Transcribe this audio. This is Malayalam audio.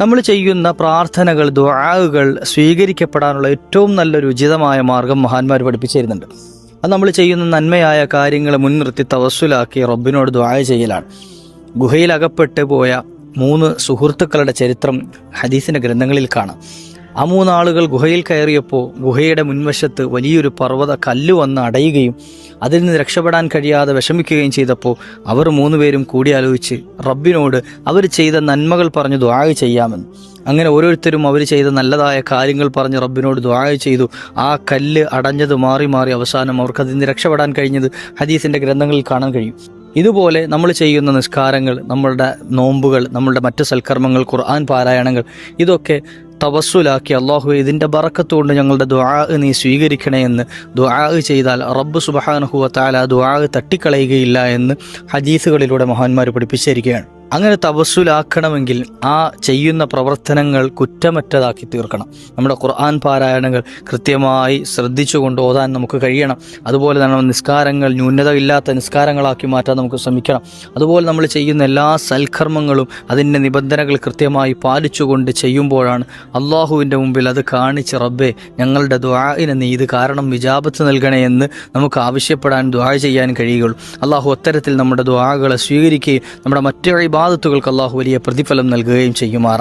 നമ്മൾ ചെയ്യുന്ന പ്രാർത്ഥനകൾ ദുആകൾ സ്വീകരിക്കപ്പെടാനുള്ള ഏറ്റവും നല്ലൊരു ഉചിതമായ മാർഗം മഹാന്മാർ പഠിപ്പിച്ചിരുന്നുണ്ട്. അത് നമ്മൾ ചെയ്യുന്ന നന്മയായ കാര്യങ്ങൾ മുൻനിർത്തി തവസ്സുലാക്കി റബ്ബിനോട് ദുആ ചെയ്യലാണ്. ഗുഹയിൽ അകപ്പെട്ട് പോയ മൂന്ന് സുഹൃത്തുക്കളുടെ ചരിത്രം ഹദീസിന്റെ ഗ്രന്ഥങ്ങളിൽ കാണാം. ആ മൂന്നാളുകൾ ഗുഹയിൽ കയറിയപ്പോൾ ഗുഹയുടെ മുൻവശത്ത് വലിയൊരു പർവത കല്ല് വന്ന് അടയുകയും അതിൽ നിന്ന് രക്ഷപ്പെടാൻ കഴിയാതെ വിഷമിക്കുകയും ചെയ്തപ്പോൾ അവർ മൂന്നുപേരും കൂടിയാലോചിച്ച് റബ്ബിനോട് അവർ ചെയ്ത നന്മകൾ പറഞ്ഞ് ദ്വാഴ ചെയ്യാമെന്ന്. അങ്ങനെ ഓരോരുത്തരും അവർ ചെയ്ത നല്ലതായ കാര്യങ്ങൾ പറഞ്ഞ് റബ്ബിനോട് ദ്വാഴ ചെയ്തു. ആ കല്ല് അടഞ്ഞത് മാറി മാറി അവസാനം അവർക്ക് അതിൽ നിന്ന് രക്ഷപ്പെടാൻ കഴിഞ്ഞത് ഹദീസിന്റെ ഗ്രന്ഥങ്ങളിൽ കാണാൻ കഴിയും. ഇതുപോലെ നമ്മൾ ചെയ്യുന്ന നിസ്കാരങ്ങൾ നമ്മളുടെ നോമ്പുകൾ നമ്മളുടെ മറ്റ് സൽക്കർമ്മങ്ങൾ ഖുർആൻ പാരായണങ്ങൾ ഇതൊക്കെ തവസ്സുലാക്കി അള്ളാഹു ഇതിന്റെ ബറക്കത്തുകൊണ്ട് ഞങ്ങളുടെ ദുആ നീ സ്വീകരിക്കണേ എന്ന്. ദുആ ചെയ്താൽ റബ്ബ് സുബഹാനഹുവ താല ദുആ തട്ടിക്കളയുകയില്ല എന്ന് ഹദീസുകളിലൂടെ മഹാന്മാർ പഠിപ്പിച്ചിരിക്കുകയാണ്. അങ്ങനെ തപസ്സുലാക്കണമെങ്കിൽ ആ ചെയ്യുന്ന പ്രവർത്തനങ്ങൾ കുറ്റമറ്റതാക്കി തീർക്കണം. നമ്മുടെ ഖുർആൻ പാരായണങ്ങൾ കൃത്യമായി ശ്രദ്ധിച്ചുകൊണ്ട് ഓതാൻ നമുക്ക് കഴിയണം. അതുപോലെ തന്നെ നിസ്കാരങ്ങൾ ന്യൂനത ഇല്ലാത്ത നിസ്കാരങ്ങളാക്കി മാറ്റാൻ നമുക്ക് ശ്രമിക്കണം. അതുപോലെ നമ്മൾ ചെയ്യുന്ന എല്ലാ സൽക്കർമ്മങ്ങളും അതിന്റെ നിബന്ധനകൾ കൃത്യമായി പാലിച്ചുകൊണ്ട് ചെയ്യുമ്പോഴാണ് അള്ളാഹുവിന്റെ മുമ്പിൽ അത് കാണിച്ച് റബ്ബെ ഞങ്ങളുടെ ദ്വായിനെ നീ ഇത് കാരണം വിജാപത്ത് നൽകണേ എന്ന് നമുക്ക് ആവശ്യപ്പെടാൻ ദ്വാ ചെയ്യാൻ കഴിയുകയുള്ളൂ. അള്ളാഹു അത്തരത്തിൽ നമ്മുടെ ദ്വാകളെ സ്വീകരിക്കുകയും നമ്മുടെ മറ്റു ഇബാദത്തുകൾക്ക് അള്ളാഹു വലിയ പ്രതിഫലം നൽകുകയും ചെയ്യുമാറാം